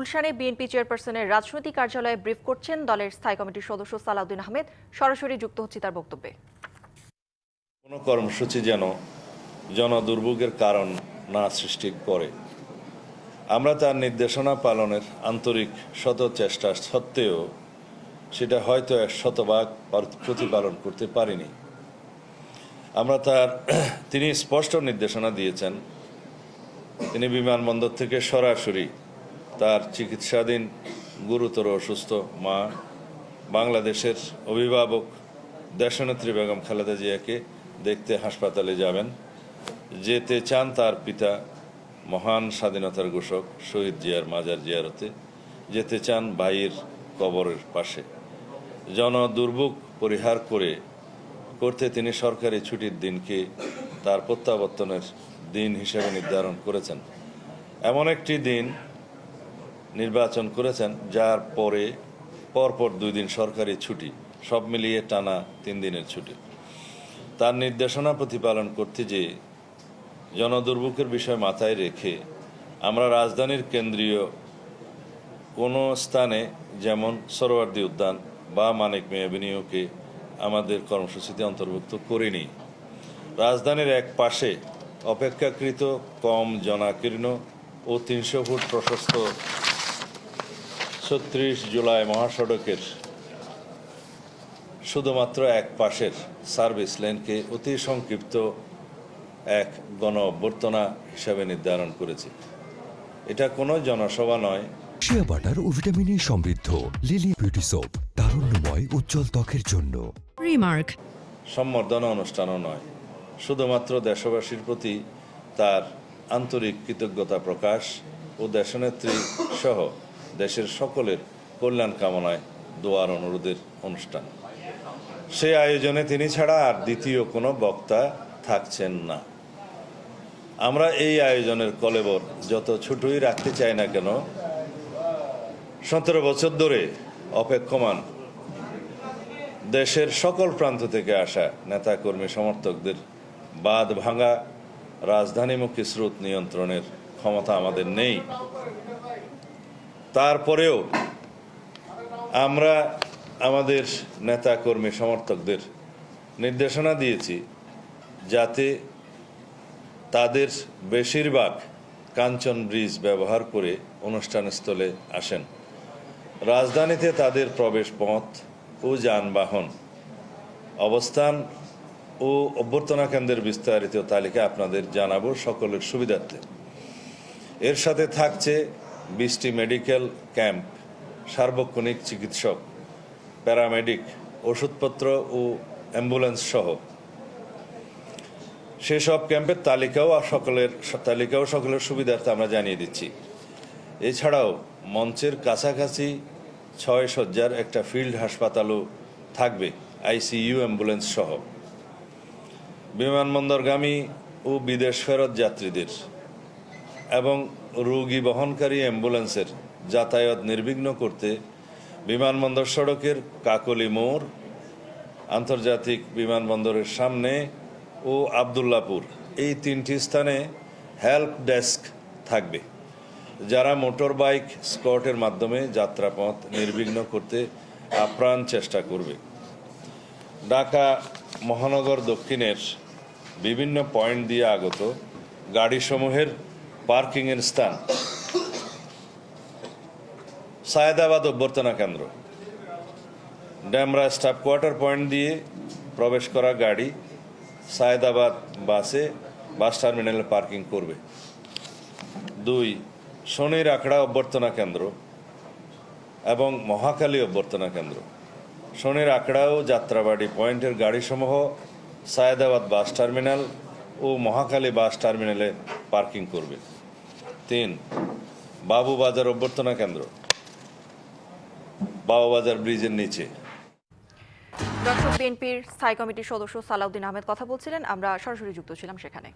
গুলশানে বিএনপি চেয়ারপারসনের রাজনৈতিক কার্যালয়ে ব্রিফ করছেন দলের স্থায়ী কমিটির সদস্য সালাউদ্দিন আহমেদ। সরাসরি যুক্ত হচ্ছে তার বক্তব্যে। কোনো কর্মসূচি যেন জনদুর্ভোগের কারণ না সৃষ্টি করে। আমরা তার নির্দেশনা পালনের আন্তরিক শত চেষ্টা সত্ত্বেও সেটা হয়তো এক শতভাগ প্রতিপালন করতে পারিনি। আমরা তার তিনি স্পষ্ট নির্দেশনা দিয়েছেন। তিনি বিমানবন্দর থেকে সরাসরি তার চিকিৎসাধীন গুরুতর অসুস্থ মা, বাংলাদেশের অভিভাবক দেশনেত্রী বেগম খালেদা জিয়াকে দেখতে হাসপাতালে যাবেন। যেতে চান তার পিতা, মহান স্বাধীনতার ঘোষক শহীদ জিয়ার মাজার জিয়ারতে। যেতে চান ভাইয়ের কবরের পাশে। জন দুর্ভোগ পরিহার করে করতে তিনি সরকারি ছুটির দিনকে তার প্রত্যাবর্তনের দিন হিসেবে নির্ধারণ করেছেন। এমন একটি দিন নির্বাচন করেছেন, যার পরে পরপর দুই দিন সরকারি ছুটি, সব মিলিয়ে টানা তিন দিনের ছুটি। তার নির্দেশনা প্রতিপালন করতে যে জনদুর্ভোগের বিষয় মাথায় রেখে আমরা রাজধানীর কেন্দ্রীয় কোনো স্থানে যেমন সরোয়ার্দী উদ্যান বা মানিক মেয়ে আমাদের কর্মসূচিতে অন্তর্ভুক্ত করিনি। রাজধানীর এক পাশে অপেক্ষাকৃত কম জনাকীর্ণ ও তিনশো ফুট প্রশস্ত ছত্রিশ জুলাই মহাসড়কের শুধুমাত্র এক পাশের সার্ভিস লেনকে অতি সংক্ষিপ্ত এক গণ অভ্যর্থনা হিসাবে নির্ধারণ করেছে। এটা কোনো জনসভা নয়। শিয়া বাটার ও ভিটামিনে সমৃদ্ধ। লিলি বিউটি সোপ তারুণ্যময় উজ্জ্বল ত্বকের জন্য। রিমার্ক সম্বর্ধনা অনুষ্ঠানও নয়। শুধুমাত্র দেশবাসীর প্রতি তার আন্তরিক কৃতজ্ঞতা প্রকাশ ও দেশনেত্রী সহ দেশের সকলের কল্যাণ কামনায় দোয়ার অনুরোধের অনুষ্ঠান। সে আয়োজনে তিনি ছাড়া আর দ্বিতীয় কোনো বক্তা থাকছেন না। আমরা এই আয়োজনের কলেবর যত ছোটই রাখতে চাই না কেন, সতেরো বছর ধরে অপেক্ষমান দেশের সকল প্রান্ত থেকে আসা নেতাকর্মী সমর্থকদের বাদ ভাঙা রাজধানীমুখী স্রোত নিয়ন্ত্রণের ক্ষমতা আমাদের নেই। তারপরেও আমরা আমাদের নেতাকর্মী সমর্থকদের নির্দেশনা দিয়েছি যাতে তাদের বেশিরভাগ কাঞ্চন ব্রিজ ব্যবহার করে অনুষ্ঠানস্থলে আসেন। রাজধানীতে তাদের প্রবেশ পথ ও যানবাহন, অবস্থান ও অভ্যর্থনা কেন্দ্রের বিস্তারিত তালিকা আপনাদের জানাব সকলের সুবিধার্থে। এর সাথে থাকছে বিশটি মেডিকেল ক্যাম্প, সার্বক্ষণিক চিকিৎসক, প্যারামেডিক, ওষুধপত্র ও অ্যাম্বুলেন্স সহ। সেসব ক্যাম্পের তালিকাও সকলের তালিকাও সকলের সুবিধার্থে আমরা জানিয়ে দিচ্ছি। এছাড়াও মঞ্চের কাছাকাছি ছয় শয্যার একটা ফিল্ড হাসপাতালও থাকবে, আইসিইউ অ্যাম্বুলেন্স সহ। বিমানবন্দরগামী ও বিদেশ ফেরত যাত্রীদের এবং রোগী বহনকারী অ্যাম্বুলেন্সের যাতায়াত নির্বিঘ্ন করতে বিমানবন্দর সড়কের কাকলি মোড়, আন্তর্জাতিক বিমানবন্দরের সামনে ও আবদুল্লাপুর। এই তিনটি স্থানে হেল্প ডেস্ক থাকবে, যারা মোটর বাইক স্কটের মাধ্যমে যাত্রাপথ নির্বিঘ্ন করতে আপ্রাণ চেষ্টা করবে। ঢাকা মহানগর দক্ষিণের বিভিন্ন পয়েন্ট দিয়ে আগত গাড়িসমূহের পার্কিংয়ের স্থান। সায়দাবাদ অভ্যর্থনা কেন্দ্র। ড্যামরা স্টাফ কোয়ার্টার পয়েন্ট দিয়ে প্রবেশ করা গাড়ি সায়দাবাদ বাসে বাস টার্মিনালে পার্কিং করবে। দুই, শনির আখড়া অভ্যর্থনা কেন্দ্র এবং মহাকালী অভ্যর্থনা কেন্দ্র। শনির আখড়া ও যাত্রাবাড়ি পয়েন্টের গাড়িসমূহ সায়দাবাদ বাস টার্মিনাল ও মহাকালী বাস টার্মিনালে পার্কিং করবে। তিন, বাবু বাজার অভ্যর্থনা কেন্দ্র। বাবুবাজার ব্রিজের নিচে। দর্শক, বিএনপির স্থায়ী কমিটির সদস্য সালাউদ্দিন আহমেদ কথা বলছিলেন, আমরা সরাসরি যুক্ত ছিলাম সেখানে।